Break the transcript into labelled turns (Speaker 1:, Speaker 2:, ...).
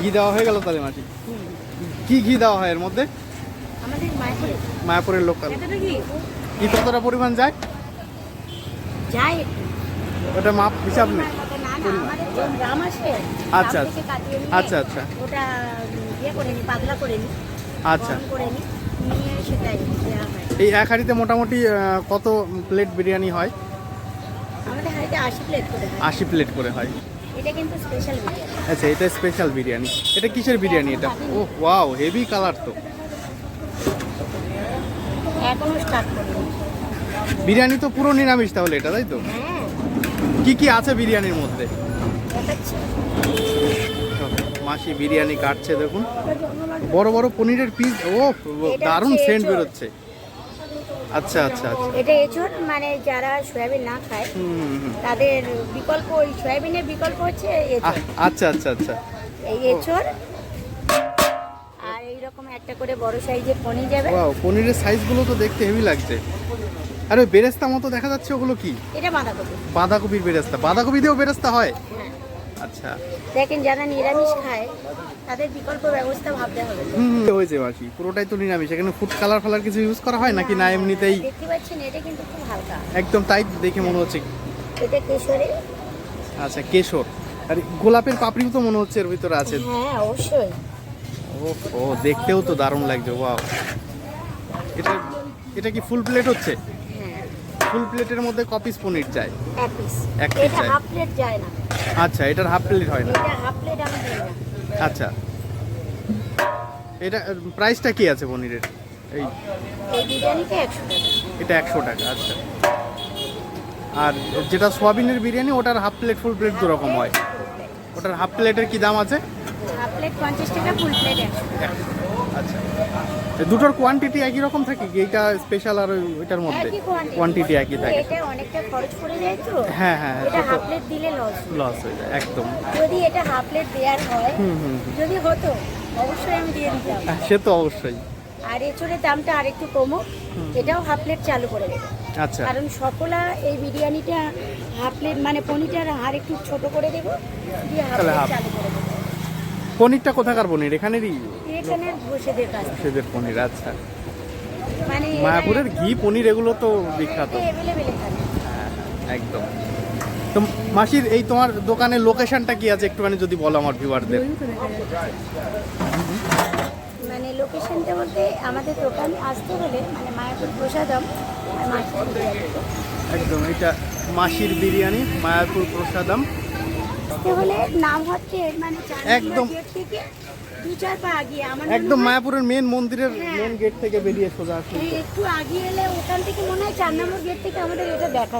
Speaker 1: ঘি দেওয়া হয়ে গেল তাহলে মাসি কি ঘি দেওয়া হয় এর মধ্যে? মায়াপুরের লোকাল
Speaker 2: কি
Speaker 1: কতটা পরিমাণ যায়? ওটা মাপ হিসাব নেই। আচ্ছা, আচ্ছা, আচ্ছা।
Speaker 2: উম, ইয়ে
Speaker 1: আচ্ছা। এই এক হাঁড়িতে মোটামুটি কত প্লেট বিরিয়ানি হয়?
Speaker 2: আশি প্লেট করে হয়। এটা কিন্তু স্পেশাল বিরিয়ানি।
Speaker 1: আচ্ছা এটা স্পেশাল বিরিয়ানি। এটা কিসের বিরিয়ানি এটা? ও ওয়াও হেভি কালার তো।
Speaker 2: এখনও স্টার্ট করিনি।
Speaker 1: বিরিয়ানি তো পুরো নিরামিষ তাহলে এটা তাই তো?
Speaker 2: হ্যাঁ।
Speaker 1: কি কি আছে বিরিয়ানির মধ্যে? মাসি বিরিয়ানি কাটছে দেখুন। বড় বড় পনিরের পিস ও দারুণ সেন্ট বেরোচ্ছে। আচ্ছা আচ্ছা আচ্ছা।
Speaker 2: এটা এঁচড় মানে যারা সয়াবিন না খায়। তাদের বিকল্প ওই সয়াবিনের বিকল্প হচ্ছে এঁচড়
Speaker 1: আচ্ছা আচ্ছা আচ্ছা।
Speaker 2: এই এঁচড় আর এইরকম একটা করে বড় সাইজের পনির যাবে।
Speaker 1: ওয়াও পনিরের সাইজগুলো তো দেখতে হেভি লাগছে। আর ওই বেরেস্তা মতো দেখা যাচ্ছে ওগুলো কি?
Speaker 2: এটা বাঁধাকপি।
Speaker 1: বাঁধাকপির বেরেস্তা। বাঁধাকপি দিয়েও বেরেস্তা হয়?
Speaker 2: হ্যাঁ।
Speaker 1: আচ্ছা।
Speaker 2: দেখেন যারা নিরামিষ খায় তাদের বিকল্প ব্যবস্থা ভাবতে হবে।
Speaker 1: হুম হয়েছে মাসি পুরোটাই তো নিরামিষ। এখানে ফুড কালার ফালার কিছু ইউজ করা হয় নাকি? না এমনিতেই
Speaker 2: দেখতে পাচ্ছেন এটা কিন্তু খুব হালকা।
Speaker 1: একদম তাই দেখে মনে হচ্ছে।
Speaker 2: এটা কেশরে।
Speaker 1: আচ্ছা কেশর। আর গোলাপের পাপড়িও তো মনে হচ্ছে এর ভিতরে আছে।
Speaker 2: হ্যাঁ অবশ্যই।
Speaker 1: ও দেখতেও তো দারুণ লাগছে ওয়াও এটা এটা কি ফুল প্লেট হচ্ছে? ফুল প্লেটের মধ্যে কপিস পনির চাই
Speaker 2: এক পিস।
Speaker 1: এক piece
Speaker 2: এটা। হাফ প্লেট যায় না।
Speaker 1: আচ্ছা এটার হাফ প্লেট হয় না।
Speaker 2: এটা হাফ প্লেট আমি দিই না।
Speaker 1: আচ্ছা। এটা প্রাইসটা কি আছে পনিরের? এই
Speaker 2: এই বিরিয়ানিটা একশো টাকা।
Speaker 1: এটা একশো টাকা আচ্ছা। আর যেটা সোয়াবিনের বিরিয়ানি ওটার হাফ প্লেট ফুল প্লেট দু রকম হয় ওটার হাফ প্লেটের কি দাম আছে?
Speaker 2: প্লেট পঞ্চাশ টাকা ফুল প্লেট
Speaker 1: আচ্ছা। তো দুটোর কোয়ান্টিটি একই রকম থাকে কি? এটা স্পেশাল আর ওই- ওইটার মধ্যে?
Speaker 2: কোয়ান্টিটি
Speaker 1: একই থাকে।
Speaker 2: এটা অনেকটা খরচ পড়ে যায় তো।
Speaker 1: হ্যাঁ হ্যাঁ হ্যাঁ,
Speaker 2: এটা হাফ প্লেট দিলে লস
Speaker 1: লস হয়ে যায় একদম।
Speaker 2: যদি এটা হাফ প্লেট দেওয়ার হয়। যদি হতো অবশ্যই আমি দিয়ে দিতাম।
Speaker 1: হ্যাঁ, সে তো অবশ্যই।
Speaker 2: আর এঁচড়ের দামটা আরেকটু কমুক এটাও হাফ প্লেট চালু করে দেবে।
Speaker 1: আচ্ছা।
Speaker 2: কারণ সকলা এই বিরিয়ানিটা হাফ প্লেট মানে পনিরটার হার একটু ছোট করে দেবো দিয়ে হাফ প্লেট চালু করে দেবো।
Speaker 1: পনিরটা কোথাকার পনির? এখানেরই?
Speaker 2: এখানে বসেদের কাছ থেকে।
Speaker 1: সেদের পনির আচ্ছা।
Speaker 2: মানে
Speaker 1: মায়াপুরের ঘি পনির এগুলো তো বিখ্যাত।
Speaker 2: এখানে।
Speaker 1: হ্যাঁ, একদম। তো মাসির এই তোমার দোকানের লোকেশনটা কি আছে? একটুখানি যদি বলো আমার ভিউয়ারদের
Speaker 2: মানে লোকেশনটা বলতে আমাদের দোকানে আসতে হলে মানে মায়াপুর প্রসাদম।
Speaker 1: একদম এটা মাসির বিরিয়ানি মায়াপুর প্রসাদম।
Speaker 2: আসতে হলে নাম হচ্ছে মানে
Speaker 1: একদম।
Speaker 2: একদম থেকে দু চার পা আগিয়ে আমার
Speaker 1: একদম মায়াপুরের মেন মন্দিরের
Speaker 2: হ্যাঁ।
Speaker 1: মেন গেট থেকে বেরিয়ে সোজা আসলে
Speaker 2: একটু আগিয়ে এলে ওখান থেকে মনে হয় চার নম্বর গেট থেকে আমাদের এটা দেখা